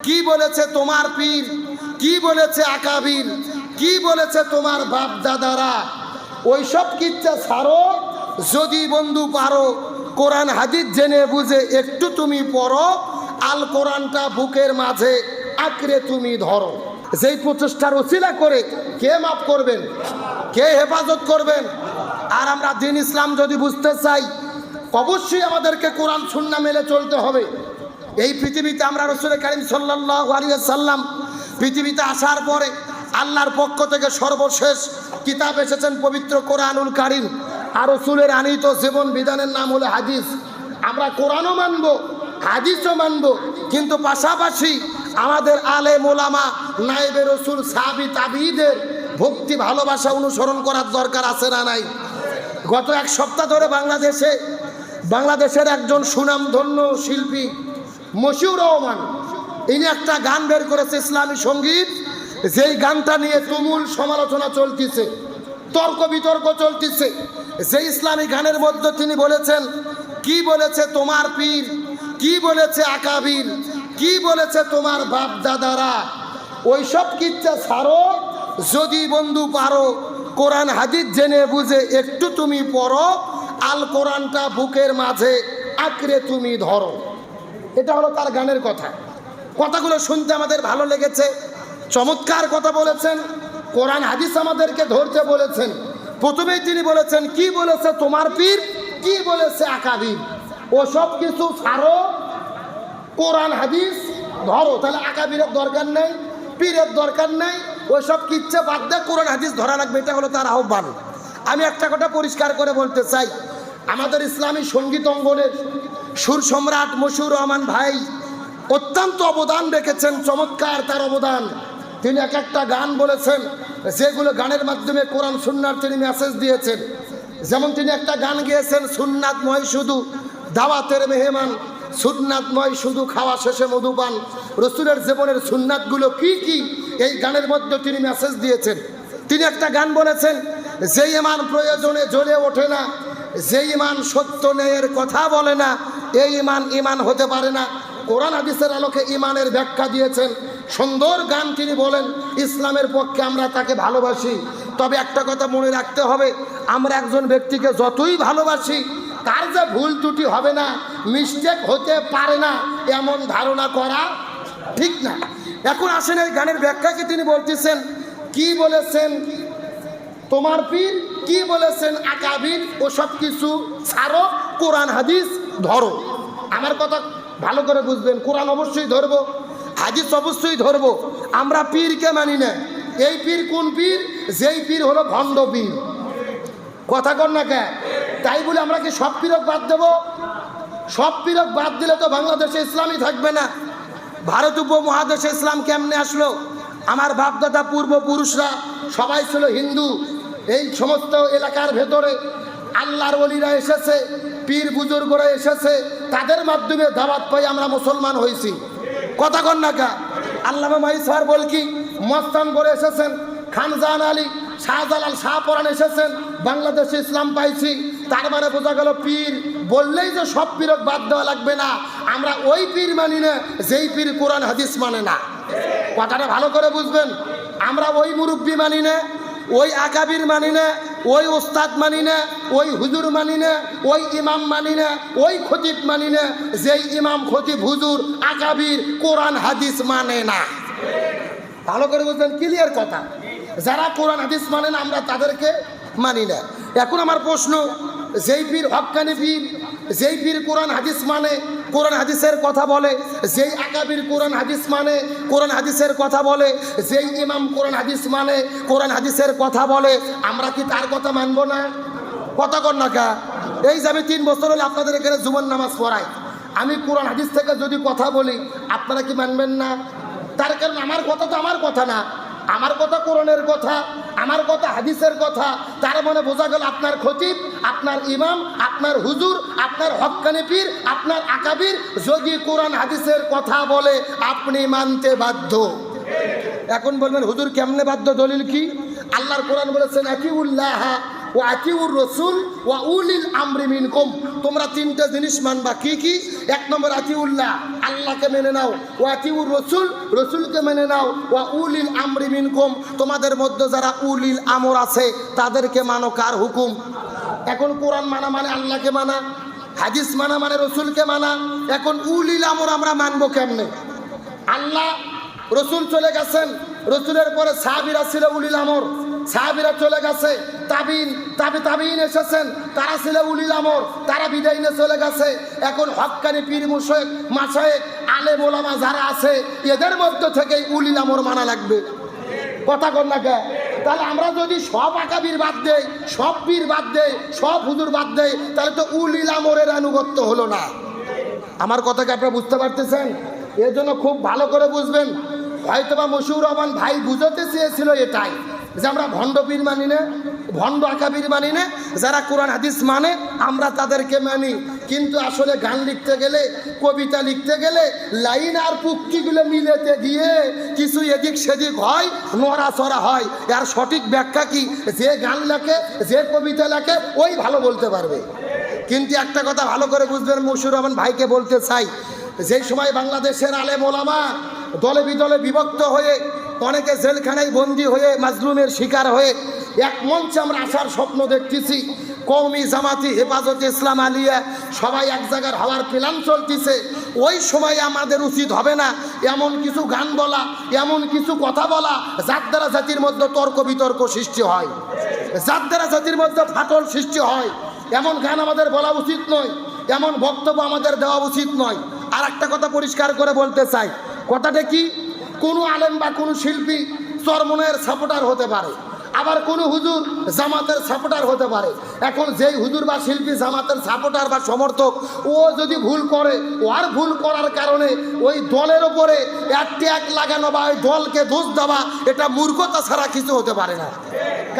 কি বলেছে তোমার পীর? কি বলেছে আকাবির? কি বলেছে তোমার বাপ দাদারা ওইসব কিচ্ছা ছাড়ো। যদি বন্ধু পারো, কোরআন হাদিস জেনে বুঝে একটু তুমি পড়ো, আল কোরআনটা বুকের মাঝে আঁকড়ে তুমি ধরো। যেই প্রচেষ্টার ওসিলা করে কে মাফ করবেন? কে হেফাজত করবেন? আর আমরা দিন ইসলাম যদি বুঝতে চাই, অবশ্যই আমাদেরকে কোরআন, সুন্না মেলে চলতে হবে। এই পৃথিবীতে আমরা রসুল করিম সাল্লাম পৃথিবীতে আসার পরে আল্লাহর পক্ষ থেকে সর্বশেষ কিতাব এসেছেন পবিত্র কোরআনুল কারিম। আর রসুলের আনিত জীবন বিধানের নাম হলো হাদিস। আমরা কোরআনও মানব, হাদিসও মানব, কিন্তু পাশাপাশি আমাদের আলে মোলামা নাইবে রসুল সাবি তাবিদের ভক্তি ভালোবাসা অনুসরণ করার দরকার আছে না নাই? গত এক সপ্তাহ ধরে বাংলাদেশে, বাংলাদেশের একজন সুনামধন্য শিল্পী মশিউর রহমান, ইনি একটা গান বের করেছে ইসলামী সংগীত, যেই গানটা নিয়ে তুমুল সমালোচনা চলতেছে, তর্ক বিতর্ক চলতেছে যে ইসলামী গানের মধ্যে তিনি বলেছেন, কি বলেছে তোমার পীর? কি বলেছে আকাবির? কি বলেছে তোমার বাপ দাদারা ওইসব কিচ্ছা ছাড়ো, যদি বন্ধু পারো, কোরআন হাদিস জেনে বুঝে একটু তুমি পড়ো, আল কোরআনটা বুকের মাঝে আঁকড়ে তুমি ধরো। এটা হলো তার গানের কথা। কথাগুলো শুনতে আমাদের ভালো লেগেছে। চমৎকার কথা বলেছেন। কোরআন, হাদিস আমাদেরকে ধরতে বলেছেন। প্রথমেই তিনি বলেছেন, কি বলেছে তোমার পীর? কি বলেছে আকাবির? ও সব কিছু ছাড়ো। কোরআন, হাদিস ধরো। তাহলে আকাবিরের দরকার নেই, পীরের দরকার নেই। ওইসব কিচ্ছে বাদ দিয়ে কোরআন, হাদিস ধরা লাগবে। এটা হলো তার আহ্বান। আমি একটা কথা পরিষ্কার করে বলতে চাই। আমাদের ইসলামী সংগীত অঙ্গনের সুর সম্রাট মশিউর রহমান ভাই অত্যন্ত অবদান রেখেছেন, চমৎকার তার অবদান। তিনি এক একটা গান বলেছেন, যেগুলো গানের মাধ্যমে কোরআন, সুন্নার তিনি মেসেজ দিয়েছেন। যেমন তিনি একটা গান গিয়েছেন সুন্নাতময় শুধু দাওয়াতের মেহমান সুন্নাতময় শুধু খাওয়া শেষে মধুপান রসুলের জীবনের সুন্নাতগুলো কি কি, এই গানের মধ্যে তিনি মেসেজ দিয়েছেন। তিনি একটা গান বলেছেন যে ইমান প্রয়োজনে জ্বলে ওঠে না যে ইমান সত্য ন্যায়ের কথা বলে না এই ইমান ইমান হতে পারে না। কোরআন হাদিসের আলোকে ইমানের ব্যাখ্যা দিয়েছেন। সুন্দর গান তিনি বলেন, ইসলামের পক্ষে আমরা তাকে ভালোবাসি। তবে একটা কথা মনে রাখতে হবে, আমরা একজন ব্যক্তিকে যতই ভালোবাসি, তার যে ভুল ত্রুটি হবে না মিস্টেক হতে পারে না, এমন ধারণা করা ঠিক না। এখন আসেন এই গানের ব্যাখ্যাকে তিনি বলতেছেন, কি বলেছেন? তোমার পীর কি বলেছেন? আকাবির ও সব কিছু ছাড়ো, কোরআন হাদিস ধরো। আমার কথা ভালো করে বুঝবেন, কোরআন অবশ্যই ধরবো, হাদিস অবশ্যই ধরবো। আমরা পীরকে মানি না। এই পীর কোন পীর? যেই পীর হলো ভণ্ড পীর। কথা কর না কে তাই বলে আমরা কি সব পীরক বাদ দেব? সব পীরক বাদ দিলে তো বাংলাদেশে ইসলামই থাকবে না। ভারত উপমহাদেশে ইসলাম কেমনে আসলো? আমার বাপদাদা পূর্বপুরুষরা সবাই ছিল হিন্দু। এই সমস্ত এলাকার ভেতরে আল্লাহর অলিরা এসেছে, পীর বুজুর্গরা এসেছে, তাদের মাধ্যমে দাওয়াত পাই আমরা মুসলমান হয়েছি কথা কন না কা? আল্লাহ মাই স্যার বল কি? মস্তান করে এসেছেন, খানজান আলী, শাহজালাল শাহপরান এসেছেন, বাংলাদেশে ইসলাম পাইছি। তার মানে বোঝা গেল পীর বললেই যে সব পীরক বাদ দেওয়া লাগবে না। আমরা ওই পীর মানি না, যেই পীর কোরআন, হাদিস মানে না। কথাটা ভালো করে বুঝবেন। আমরা ওই মুরব্বী মানি না, ওই আকাবির মানি না ওই ওস্তাদ মানি না, ওই হুজুর মানি না, ওই ইমাম মানি না, ওই খতিব মানি না, যেই ইমাম, খতিব, হুজুর, আকাবির, কোরআন, হাদিস মানে না। ভালো করে বলছেন ক্লিয়ার কথা। যারা কোরআন, হাদিস মানে না, আমরা তাদেরকে মানি না। এখন আমার প্রশ্ন, যেই পীর হকানি পীর যেই পীর কোরআন হাদিস মানে কোরআন হাদিসের কথা বলে, যেই আকাবির কোরআন হাদিস মানে কোরআন হাদিসের কথা বলে, যেই ইমাম কোরআন হাদিস মানে কোরআন হাদিসের কথা বলে, আমরা কি তার কথা মানবো না? কথা কর না কা। এই যে আমি তিন বছর হলে আপনাদের এখানে জুমন নামাজ পড়াই। আমি কোরআন হাদিস থেকে যদি কথা বলি, আপনারা কি মানবেন না? তার কারণ আমার কথা তো আমার কথা না। আমার কথা কোরআনের কথা। আমার কথা হাদিসের কথা, তার মনে বোঝা গেল আপনার খতিব, আপনার ইমাম, আপনার হুজুর, আপনার হকানি পীর, আপনার আকাবির, যদি কোরআন হাদিসের কথা বলে আপনি মানতে বাধ্য। এখন বলবেন, হুজুর কেমনে বাধ্য? দলিল কি? আল্লাহর কোরআন বলেছেন একই উল্লাহ ও আতিউর রসুল ও উলিল আমরি মিনকুম। তোমরা তিনটে জিনিস মানবা। কি কি? এক নম্বর, আতিউল্লাহ, আল্লাহকে মেনে নাও। ও আতিউর রসুল, রসুলকে মেনে নাও। ও উলিল আমরি মিনকুম। তোমাদের মধ্যে যারা উলিল আমর আছে, তাদেরকে মানো কার হুকুম? এখন কোরআন মানা মানে আল্লাহকে মানা? হাদিস মানা মানে রসুলকে মানা? এখন উলিল আমর আমরা মানবো কেমনে? আল্লাহ রসুল চলে গেছেন। রসুলের পরে সাহাবিরা ছিল উলিল আমর। সাহাবিরা চলে গেছে, তাবিন, তাবি, তাবিন এসেছেন। তারা ছিল উলিল আমর, তারা বিদায় নিয়ে চলে গেছে। এখন হক্কানি পীর মুশেক মাসায়েক আলে মোলামা যারা আছে, এদের মধ্যে থেকেই উলিল আমর মানা লাগবে। কথা কর না কে? তাহলে আমরা যদি সব আকাবির বাদ দেই, সব পীর বাদ দেই, সব হুজুর বাদ দেই, তাহলে তো উলিল আমরের আনুগত্য হলো না। আমার কথাকে আপনারা বুঝতে পারতেছেন? এর জন্য খুব ভালো করে বুঝবেন। হয়তোবা মশিউর রহমান ভাই বুঝতে চেয়েছিল এটাই। যে আমরা ভণ্ড পীর মানি না ভণ্ড আকাবির মানি না যারা কোরআন, হাদিস মানে আমরা তাদেরকে মানি। কিন্তু আসলে গান লিখতে গেলে, কবিতা লিখতে গেলে, লাইন আর পুক্তিগুলো মিলেতে দিয়ে কিছু এদিক সেদিক হয়, নড়াচড়া হয়। আর সঠিক ব্যাখ্যা কি? যে গান লেখে, যে কবিতা লেখে, ওই ভালো বলতে পারবে। কিন্তু একটা কথা ভালো করে বুঝবেন মশুর রহমান ভাইকে বলতে চাই যেই সময় বাংলাদেশের আলেম ওলামা দলে বিদলে বিভক্ত হয়ে অনেকে জেলখানায় বন্দি হয়ে মাজলুমের শিকার হয়ে এক মঞ্চে আমরা আসার স্বপ্ন দেখতেছি। কৌমি জামাতি হেফাজত ইসলাম আলিয়া সবাই এক জায়গার হওয়ার প্ল্যান চলতেছে। ওই সময় আমাদের উচিত হবে না এমন কিছু গান বলা, এমন কিছু কথা বলা যার দ্বারা জাতির মধ্যে তর্ক বিতর্ক সৃষ্টি হয়। যার দ্বারা জাতির মধ্যে ফাটল সৃষ্টি হয়। এমন গান আমাদের বলা উচিত নয়, এমন বক্তব্য আমাদের দেওয়া উচিত নয়। আর একটা কথা পরিষ্কার করে বলতে চাই। কথাটা কি? কোনো আলেম বা কোনো শিল্পী চরমনের সাপোর্টার হতে পারে। আবার কোনো হুজুর জামাতের সাপোর্টার হতে পারে। এখন যেই হুজুর বা শিল্পী জামাতের সাপোর্টার বা সমর্থক, ও যদি ভুল করে ওর ভুল করার কারণে ওই দলের ওপরে এক ট্যাগ লাগানো বা ওই দলকে দোষ দেওয়া, এটা মূর্খতা ছাড়া কিছু হতে পারে না।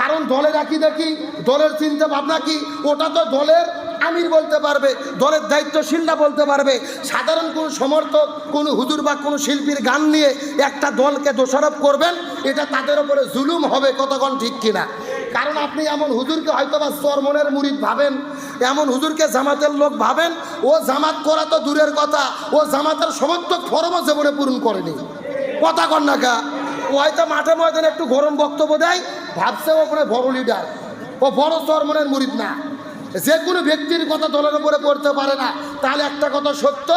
কারণ দলের কি? দেখি দলের চিন্তা ভাবনা কি? ওটা তো দলের আমির বলতে পারবে, দলের দায়িত্বশীলরা বলতে পারবে। সাধারণ কোনো সমর্থক, কোনো হুজুর বা কোনো শিল্পীর গান নিয়ে একটা দলকে দোষারোপ করবেন, এটা তাদের উপরে জুলুম হবে, কতক্ষণ ঠিক কিনা? কারণ আপনি এমন হুজুরকে হয়তো বা চরমনের মুরিদ ভাবেন, এমন হুজুরকে জামাতের লোক ভাবেন, ও জামাত করা তো দূরের কথা, ও জামাতের সমর্থক ফরমও জীবনে পূরণ করেনি। কথা কন না কা। ও হয়তো মাঠে ময়দানে একটু গরম বক্তব্য দেয়, ভাবছে ও ওখানে বড় লিডার ও বড় চরমনের মুরিদ না। যে কোনো ব্যক্তির কথা দলের উপরে পড়তে পারে না। তাহলে একটা কথা সত্য,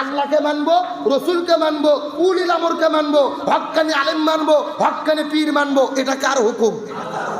আল্লাহকে মানবো, রসুলকে মানবো, উলিল আমরকে মানবো, হকানি আলেম মানবো, হকানি পীর মানবো এটা কার হুকুম।